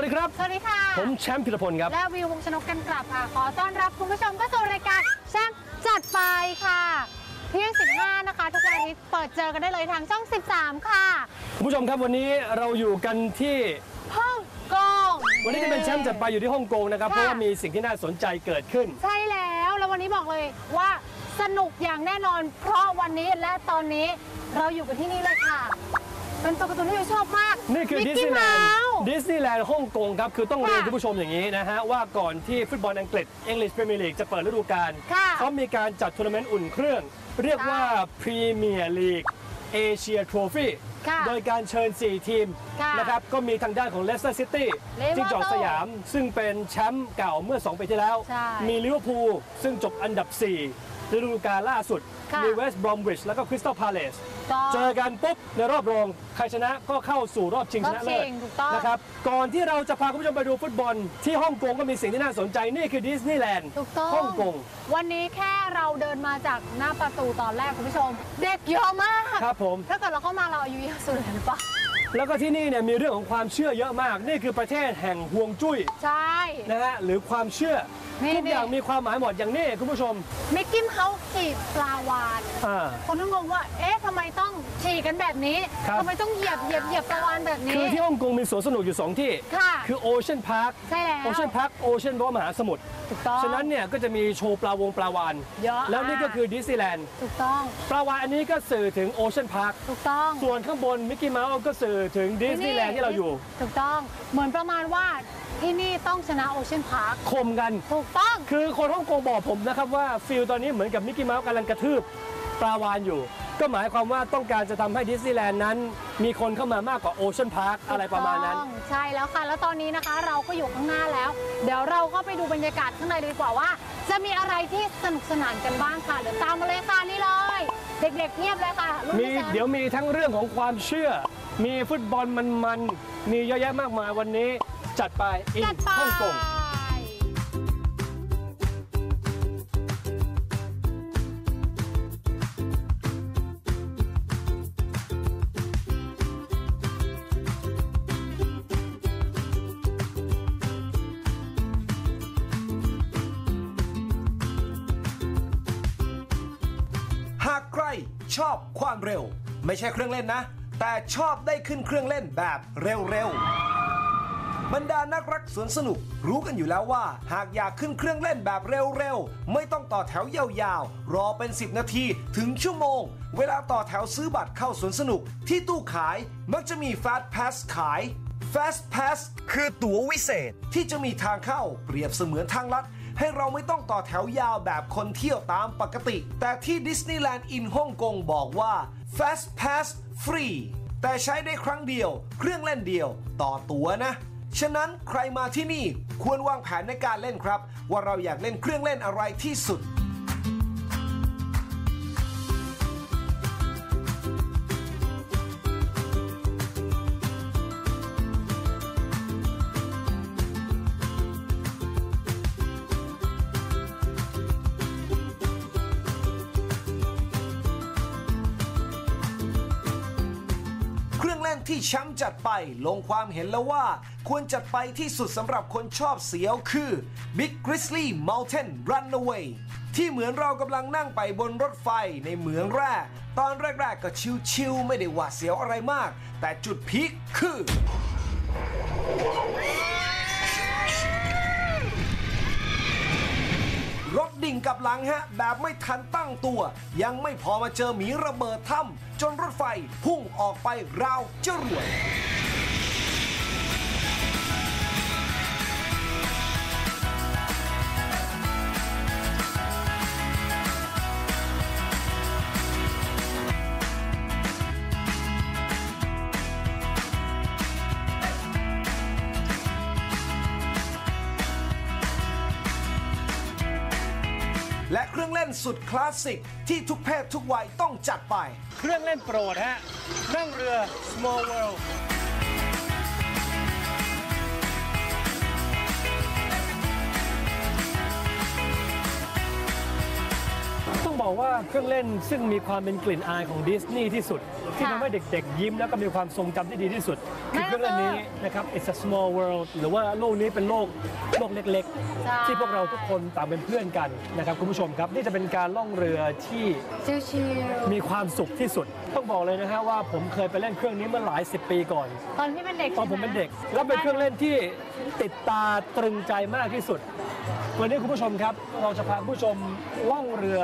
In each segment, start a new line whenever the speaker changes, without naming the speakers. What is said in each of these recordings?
วัสดีครับ
สวัสดีค่ะ
ผมแชมป์พิรพลครับ
และวิววงศ์ชนกกันกลับค่ะ ขอต้อนรับคุณผู้ชมเข้าสู่รายการแชมป์จัดไปค่ะเที่ยง 15 นะคะ ทุกวันอาทิตย์เปิดเจอกันได้เลยทางช่อง 13 ค่ะ
คุณผู้ชมครับวันนี้เราอยู่กันที่
ฮ่องกง
วันนี้จะเป็นแชมป์จัดไปอยู่ที่ฮ่องกงนะครับ
ค่ะ
เพราะว่ามีสิ่งที่น่าสนใจเกิดขึ้น
ใช่แล้ว แล้ววันนี้บอกเลยว่าสนุกอย่างแน่นอน เพราะวันนี้และตอนนี้เราอยู่กันที่นี่เลยค่ะ เป็นตัวการ์ตูนที่เราชอบมาก
นี่คือดิ
Mickey
สนีย์แลนด์
Mouse
ดิสนีย์แลนด์ฮ่องกงครับ คือต้องเรียน
ค่ะ
คุณผู้ชมอย่างนี้นะฮะ ว่าก่อนที่ฟุตบอลอังกฤษ English Premier League จะเปิดฤดูกาล
ค่ะ
เขามีการจัดทัวร์นาเมนต์อุ่นเครื่อง เรียกว่า Premier League Asia Trophy
ค่ะ
โดยการเชิญ 4 ทีม
ค่ะ
นะครับ ก็มีทางด้านของ Leicester City
Liverpool
จิงจอกสยาม ซึ่งเป็นแชมป์เก่าเมื่อ 2 ปีที่แล้ว
ใช่
มีลิเวอร์พูลซึ่งจบอันดับ 4 ฤดูกาลล่าสุด
ค่ะ
มีเวสต์บรอมวิชแล้วก็คริสตัลพาเลส
ก็
เจอกันปุ๊บในรอบรองใครชนะก็เข้าสู่รอบชิงชนะเลิ
รอบ
ศ
ชิงถูกต้อง
นะครับก่อนที่เราจะพาคุณผู้ชมไปดูฟุตบอล ที่ฮ่องกงก็มีสิ่งที่น่าสนใจนี่คือดิสนีย์แลนด์
ถูกต้อง
ฮ่องกง
วันนี้แค่เราเดินมาจากหน้าประตูตอนแรกคุณผู้ชม เด็กเยอะมาก
ครับผม
ถ้าเกิดเราเข้ามาเราอายุเยอะสุดเลยหรือเปล่า
แล้วก็ที่นี่เนี่ยมีเรื่องของความเชื่อเยอะมาก นี่คือประเทศแห่งฮวงจุ้ย
ใช่
นะฮะหรือความเชื่อ
นี่
ทุกอย่าง
นี่
มีความหมายหมดอย่างนี้คุณผู้ชม
มิกกี้เฮาส์จีบปลาวาน
อ่า
คนก็งงว่า เอ๊ะทำไมต้องฉีกกันแบบนี้
ครับ
ทำไมต้องเหยียบเหยียบเหยียบปลาวานแบบนี้
คือที่ฮ่องกงมีสวนสนุกอยู่ 2 ที่
ค่ะ
คือโอเชียนพาร์ค
ใช่แล้ว
โอเชียนพาร์คโอเชียนแปลว่ามหาสมุทร
ถูกต้อง
ฉะนั้นเนี่ยก็จะมีโชว์ปลาวงปลาวาน
เยอะ
แล้วนี่ก็คือดิสนีย์แลนด์
ถูกต้อง
ปลาวานอันนี้ก็สื่อถึงโอเชียนพาร์ค
ถูกต้อง
ส่วนข้างบนมิกกี้เมาส์ก็สื่อถึงดิสนีย์แลนด์ที่เราอยู่
ถูกต้องเหมือนประมาณว่าที่นี่ต้องชนะโอเชียนพาร์ค
คมกัน
ถูกต้อง
คือคนฮ่องกงบอกผมนะครับว่าฟิลตอนนี้เหมือนกับมิกกี้เมาส์กำลังกระทืบปลาวานอยู่ ก็หมายความว่าต้องการจะทำให้ดิสนีย์แลนด์นั้น มีคนเข้ามามากกว่าโอเชียนพาร์คอะไรประมาณนั้น
ถูกต้องใช่แล้วค่ะ แล้วตอนนี้นะคะเราก็อยู่ข้างหน้าแล้ว เดี๋ยวเราก็ไปดูบรรยากาศข้างในดีกว่าว่า จะมีอะไรที่สนุกสนานกันบ้างค่ะเดี๋ยวตามมาเลยค่ะนี่เลย เด็กๆเงียบเลยค่ะรุ่น
มี
พี่แซ
เดี๋ยวมีทั้งเรื่องของความเชื่อ มีฟุตบอลมันๆมีเยอะแยะมากมายวันนี้จัดไปอิน
จัดไป
ฮ่องกง
หากใครชอบความเร็ว ไม่ใช่เครื่องเล่นนะ แต่ชอบได้ขึ้นเครื่องเล่นแบบเร็วๆ บรรดานักรักสวนสนุกรู้กันอยู่แล้วว่า หากอยากขึ้นเครื่องเล่นแบบเร็วๆ ไม่ต้องต่อแถวยาวๆ รอเป็น 10 นาทีถึงชั่วโมง เวลาต่อแถวซื้อบัตรเข้าสวนสนุกที่ตู้ขายมักจะมี Fast Pass ขาย Fast Pass คือตั๋ววิเศษที่จะมีทางเข้าเปรียบเสมือนทางลัด ให้เราไม่ต้องต่อแถวยาวแบบคนเที่ยวตามปกติ แต่ที่ดิสนีย์แลนด์อินฮ่องกงบอกว่า Fast Pass ฟรีแต่ใช้ได้ครั้งเดียว เครื่องเล่นเดียว ต่อตัวนะ ฉะนั้นใครมาที่นี่ควรวางแผนในการเล่นครับ ว่าเราอยากเล่นเครื่องเล่นอะไรที่สุด ที่แชมป์จัดไปลงความเห็นแล้วว่า ควรจัดไปที่สุดสำหรับคนชอบเสียวคือ Big Grizzly Mountain Runaway ที่เหมือนเรากำลังนั่งไปบนรถไฟในเหมืองแร่ตอนแรก ๆ ก็ชิวๆไม่ได้หวาดเสียวอะไรมาก แต่จุดพีคคือ รถ ดิ่งกลับหลังฮะ แบบไม่ทันตั้งตัว ยังไม่พอมาเจอหมีระเบิดถ้ำจนรถไฟพุ่งออกไปราวจรวด และเครื่องเล่นสุดคลาสสิกที่ทุกเพศทุกวัยต้องจัดไป
เครื่องเล่นโปรดฮะนั่งเรือ Small World ต้องบอกว่าเครื่องเล่นซึ่งมีความเป็นกลิ่นอายของดิสนีย์ที่สุด ที่ทำให้เด็กๆ ยิ้มแล้วก็มีความทรงจำที่ดีที่สุด คือเครื่องเล่นนี้นะครับ It's a small world หรือว่าโลกนี้เป็นโลกโลกเล็ก
ใช่
ๆที่พวกเราทุกคนต่างเป็นเพื่อนกันนะครับคุณผู้ชมครับ นี่จะเป็นการล่องเรือที่
ชิว
มีความสุขที่สุด ต้องบอกเลยนะฮะว่าผมเคยไปเล่นเครื่องนี้เมื่อหลายสิบปีก่อน
ๆตอนที่เป็นเด็ก
ตอนผมเป็นเด็ก แล้วเป็นเครื่องเล่นที่ติดตาตรึงใจมากที่สุด วันนี้คุณผู้ชมครับ เราจะพาคุณผู้ชมล่องเรือ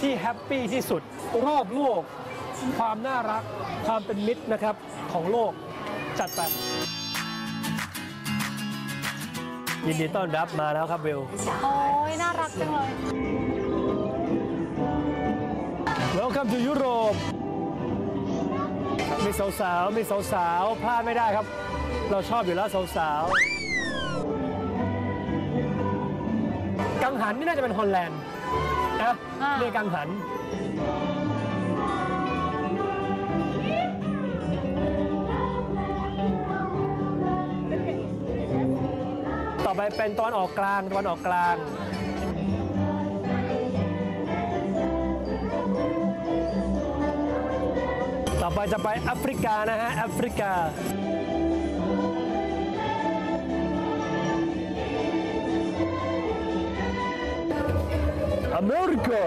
ที่แฮปปี้ที่สุด รอบโลก ความน่ารัก ความเป็นมิตรนะครับของโลก จัดไป ยินดีต้อนรับมาแล้วครับเวล
โอ้ยน่ารักจังเลย
Welcome to Europe มีสาวๆมีสาวๆพลาดไม่ได้ครับ เราชอบอยู่แล้วสาวๆกังหันนี่น่าจะเป็นฮอลแลนด์นะ
อ่า
เรียกกังหัน ต่อไปเป็นตอนออกกลางตอนออกกลางต่อไปจะไปแอฟริกานะฮะแอฟริกา อเมริกา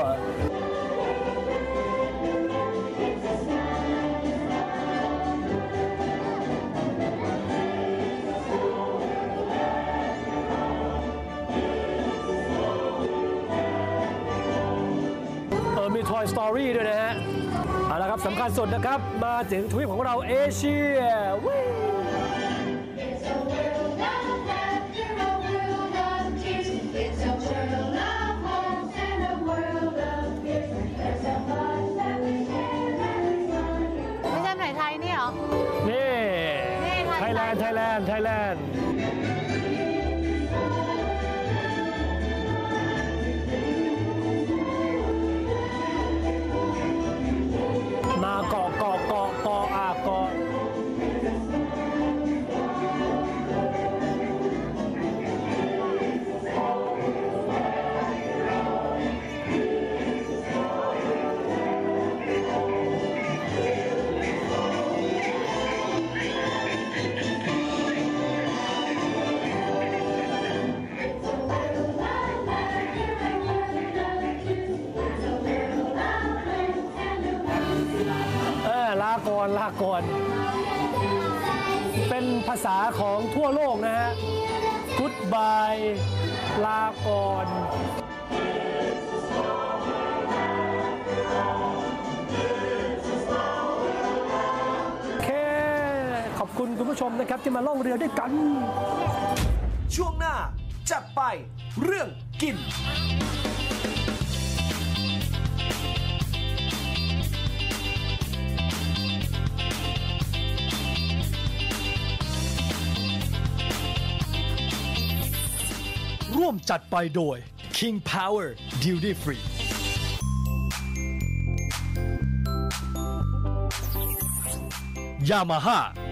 Toy Story ด้วยนะฮะ เอาละครับสำคัญสุดนะครับ มาถึงทวีปของเราเอเชียวู้
It's a world of laughter, a world of tears. It's a world of hopes and a world of fears. There's a lot that we share that is wonderful.
ไม่ใช่ไหนไทยนี่เหรอ
นี่
นี่ไท
ไท
ย
ยแลนด์ ไทยแลนด์ ไทยแลนด์าก่อนลาก่อนเป็นภาษาของทั่วโลกนะฮะ Goodbye ลาก่อนขอบคุณคุณผู้ชมนะครับที่มาล่องเรือด้วยกัน
ช่วงหน้าจัดไปเรื่องกิน
มจัดไปโดย King Power Duty Free Yamaha